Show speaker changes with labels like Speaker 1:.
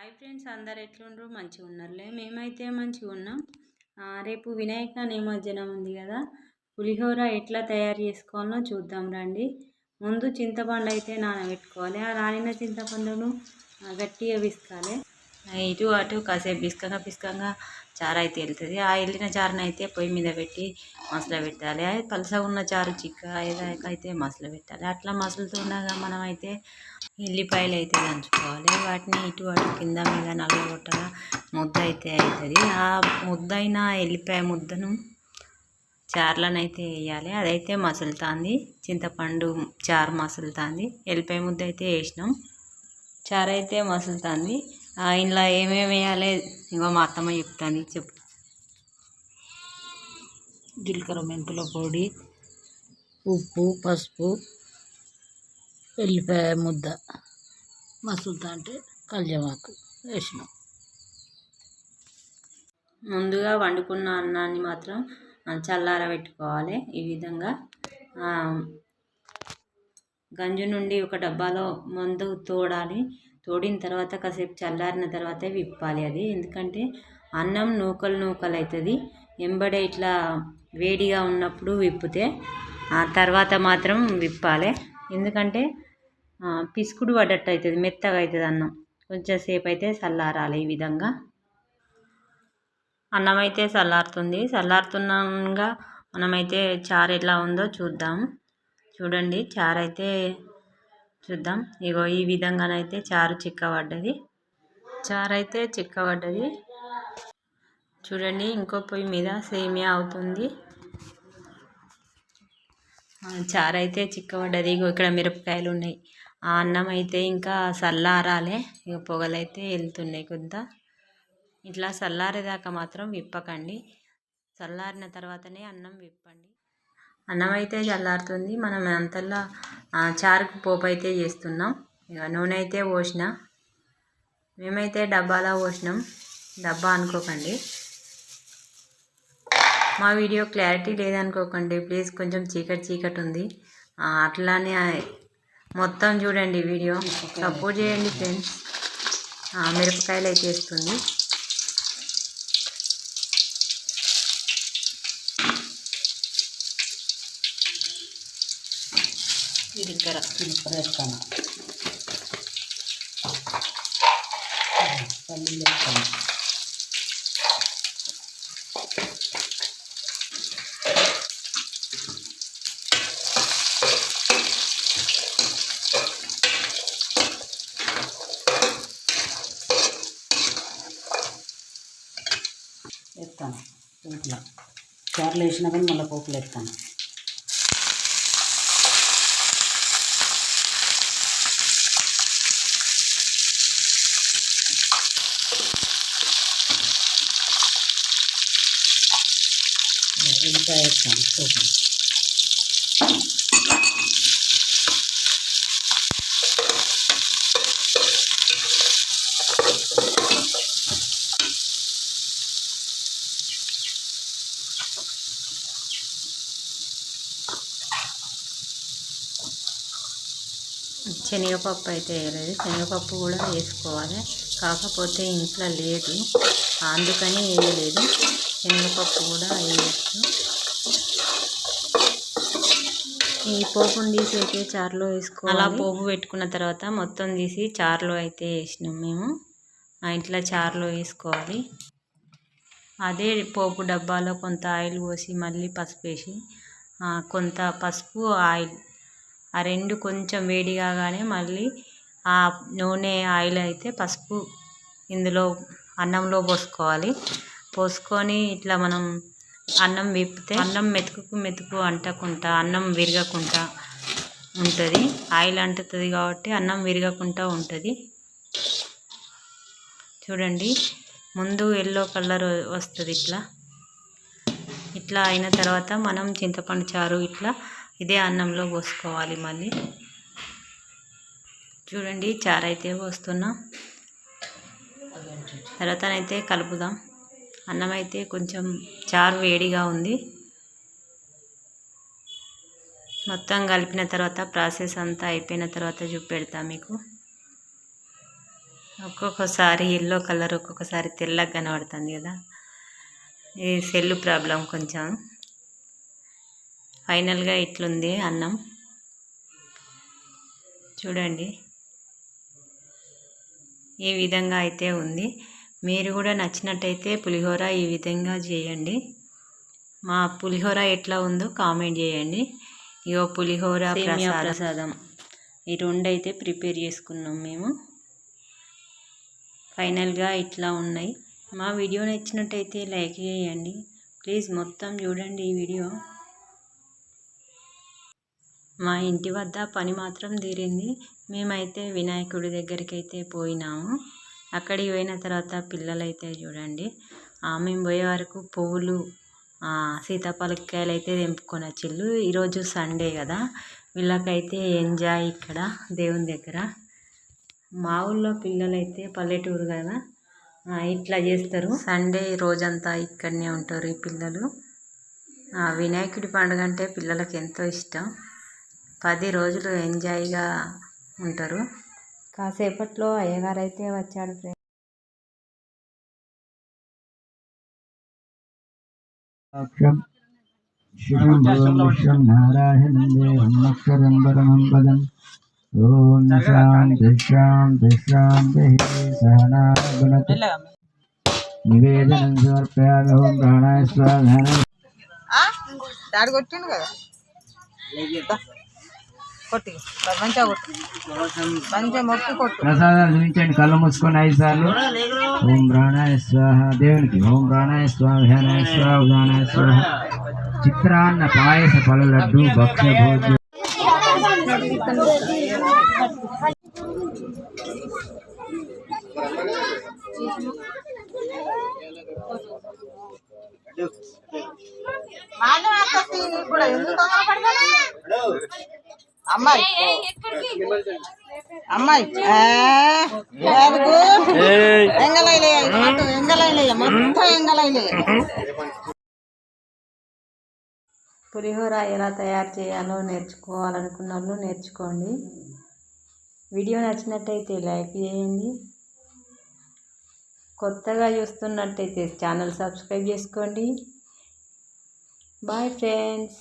Speaker 1: Hi friends అందరు ఎట్లుండ్రు? మంచిగా ఉన్నారులే. మేమైతే మంచిగా ఉన్నాం. రేపు వినాయక నిమజ్జనం ఉంది కదా. పులిహోర ఎట్లా తయారు చేసుకోవాలో చూద్దాం రండి. ముందు చింతపండు అయితే నానబెట్టుకోవాలి. ఆ నానిన చింతపండును గట్టిగా విసుకాలి. ఇటు అటు కాసేపు పిసకంగా పిసకంగా చారు అయితే వెళ్తుంది. ఆ వెళ్ళిన చారుని అయితే పొయ్యి మీద పెట్టి మసలు పెట్టాలి. అది పలసగా ఉన్న చారు చిక్క ఏదైతే అయితే పెట్టాలి. అట్లా మసులుతుండగా మనం అయితే ఎల్లిపాయలు అయితే దంచుకోవాలి. వాటిని ఇటు అటు కింద మీద నలగొట్టగా ముద్ద అయితే అవుతుంది. ఆ ముద్దైన ఎల్లిపాయ ముద్దను చారులనైతే వేయాలి. అదైతే మసులుతుంది. చింతపండు చారు మసులుతుంది. ఎల్లిపాయ ముద్ద అయితే వేసినాం. చారు అయితే మసులుతుంది. ఇందులో ఏమేమి వేయాలి? ఇంకో మా అత్తమ్మ చెప్తాను చెప్పు.
Speaker 2: జీలకర్ర మెంతుల పొడి ఉప్పు పసుపు ఎల్లిపాయ ముద్ద. మసులుతా అంటే కళ్యామాకు వేసినాం.
Speaker 1: ముందుగా వండుకున్న అన్నాన్ని మాత్రం ఆ, చల్లారబెట్టుకోవాలి. ఈ విధంగా గంజు నుండి ఒక డబ్బాలో మందు తోడాలి. తోడిన తర్వాత కాసేపు చల్లారిన తర్వాతే విప్పాలి అది. ఎందుకంటే అన్నం నూకలు నూకలు అవుతుంది ఎంబడే ఇట్లా వేడిగా ఉన్నప్పుడు విప్పితే ఆ తర్వాత మాత్రం విప్పాలి. ఎందుకంటే పిసుకుడు పడ్డట్టు అవుతుంది మెత్తగా అవుతుంది అన్నం. కొంచెంసేపు అయితే చల్లారాలి ఈ విధంగా. అన్నం అయితే చల్లారుతుంది. చల్లారుతున్నాగా మనమైతే చారు ఎట్లా ఉందో చూద్దాం. చూడండి చారు అయితే చూద్దాం. ఇగో ఈ విధంగానైతే చారు చిక్కబడ్డది. చారు అయితే చిక్కబడ్డది. చూడండి ఇంకో పొయ్యి మీద సేమియా అవుతుంది. చారు అయితే చిక్కబడ్డది. ఇగో ఇక్కడ మిరపకాయలు ఉన్నాయి ఆ అన్నం అయితే ఇంకా సల్లారాలే. ఇక పొగలైతే వెళ్తున్నాయి కొంత. ఇట్లా చల్లారేదాకా మాత్రం విప్పకండి. చల్లారిన తర్వాతనే అన్నం విప్పండి. అన్నం అయితే చల్లారుతుంది. మనం అంతల్లా ఆ, చారుకు పోపు అయితే చేస్తున్నాం. ఇక నూనె అయితే పోసిన. మేమైతే డబ్బాలో పోసినాం. డబ్బా అనుకోకండి. మా వీడియో క్లారిటీ లేదనుకోకండి. ప్లీజ్ కొంచెం చీకటి చీకటి ఉంది అట్లానే మొత్తం చూడండి వీడియో. సపోర్ట్ చేయండి ఫ్రెండ్స్. మిరపకాయలు అయితే వేస్తుంది. జీలకర్ర
Speaker 2: జీలకర్ర వేస్తాను పల్లీలు వేస్తాను వేస్తాను పోపులో చారులు వేసినా కానీ మళ్ళీ పోపులు వేస్తాను ఉల్లిపాయ వేస్తాను చూద్దాం
Speaker 1: శనగపప్పు అయితే వేయలేదు. శనగపప్పు కూడా వేసుకోవాలి. కాకపోతే ఇంట్లో లేదు. అందుకని వేయలేదు. శనగపప్పు కూడా వేయచ్చు. ఈ పోపును తీసి అయితే చారులో వేసుకోవాలి. అలా పోపు పెట్టుకున్న తర్వాత మొత్తం తీసి చారులో అయితే వేసినాం మేము. ఆ ఇంట్లో చారులో వేసుకోవాలి. అదే పోపు డబ్బాలో కొంత ఆయిల్ పోసి మళ్ళీ పసుపు వేసి కొంత పసుపు ఆయిల్ ఆ రెండు కొంచెం వేడి కాగానే మళ్ళీ ఆ నూనె ఆయిల్ అయితే పసుపు ఇందులో అన్నంలో పోసుకోవాలి. పోసుకొని ఇట్లా మనం అన్నం విప్పితే అన్నం మెతుకు మెతుకు అంటకుండా అన్నం విరగకుండా ఉంటుంది. ఆయిల్ అంటుతుంది కాబట్టి అన్నం విరగకుండా ఉంటుంది. చూడండి ముందు ఎల్లో కలర్ వస్తుంది ఇట్లా. ఇట్లా అయిన తర్వాత మనం చింతపండు చారు ఇట్లా ఇదే అన్నంలో పోసుకోవాలి మళ్ళీ. చూడండి చారు అయితే పోస్తున్నా. తర్వాతనైతే కలుపుదాం. అన్నం అయితే కొంచెం చారు వేడిగా ఉంది. మొత్తం కలిపిన తర్వాత ప్రాసెస్ అంతా అయిపోయిన తర్వాత చూపెడతా మీకు. ఒక్కొక్కసారి ఎల్లో కలర్ ఒక్కొక్కసారి తెల్లగా కనబడుతుంది కదా. ఇది సెల్ ప్రాబ్లం కొంచెం. ఫైనల్గా ఇట్లుంది అన్నం. చూడండి. ఈ విధంగా అయితే ఉంది. మీరు కూడా నచ్చినట్టయితే పులిహోర ఈ విధంగా చేయండి. మా పులిహోర ఎట్లా ఉందో కామెంట్ చేయండి. ఇగో పులిహోర ప్రసాదం. ఈ రెండు అయితే ప్రిపేర్ చేసుకున్నాం మేము. ఫైనల్గా ఇట్లా ఉన్నాయి. మా వీడియో నచ్చినట్టయితే లైక్ చేయండి. ప్లీజ్ మొత్తం చూడండి ఈ వీడియో. మా ఇంటి వద్ద పని మాత్రం తీరింది. మేమైతే వినాయకుడి దగ్గరికి అయితే పోయినాము. అక్కడికి పోయిన తర్వాత పిల్లలైతే చూడండి మేము పోయే వరకు పువ్వులు ఆ, సీతాఫలకాయలు అయితే తెంపుకొని వచ్చిళ్ళు. ఈరోజు సండే కదా వీళ్ళకైతే ఎంజాయ్ ఇక్కడ దేవుని దగ్గర. మా ఊళ్ళో పిల్లలైతే పల్లెటూరు కదా ఇట్లా చేస్తారు. సండే రోజంతా ఇక్కడనే ఉంటారు ఈ పిల్లలు. వినాయకుడి పండుగ అంటే పిల్లలకి ఎంతో ఇష్టం. పది రోజులు ఎంజాయ్గా ఉంటారు. కాసేపట్లో అయ్యగారు అయితే వచ్చాడు ఫ్రెండ్
Speaker 3: అక్షం శివం భూమిషం నారాయణం దేవం అక్షరం పరమం పదం ఓం శాంతి శాంతి శాంతి సహనాగుణత. నివేదనం సమర్పయామి ఓం ప్రాణాయ స్వాధాన
Speaker 4: డాడీ కొట్టిండు కదా. కొట్టి మంచిగా కొట్టు. మంచిగా మొక్కి కొట్టు.
Speaker 3: ప్రసాదాలు చూపించండి. కళ్ళు మూసుకొని ఐదు సార్లు. ఓం ప్రాణాయ స్వాహ దేవునికి. ఓం ప్రాణాయ స్వాహ ధ్యానాయ స్వాహ స్వాహ. చిత్రాన్న పాయస ఫల లడ్డు భోజ్య
Speaker 4: మాన్యం అక్కకి ఇప్పుడు ఎందుకు తొందర? అమ్మాయి. అమ్మాయి? ఎంగలైలే ఎంగలైలే మొత్తం ఎంగలైలే.
Speaker 1: పులిహోర ఎలా తయారు చేయాలో నేర్చుకోవాలనుకున్న వాళ్ళు నేర్చుకోండి. వీడియో నచ్చినట్టయితే లైక్ చేయండి. కొత్తగా చూస్తున్నట్టయితే ఛానల్ సబ్స్క్రైబ్ చేసుకోండి. Bye friends.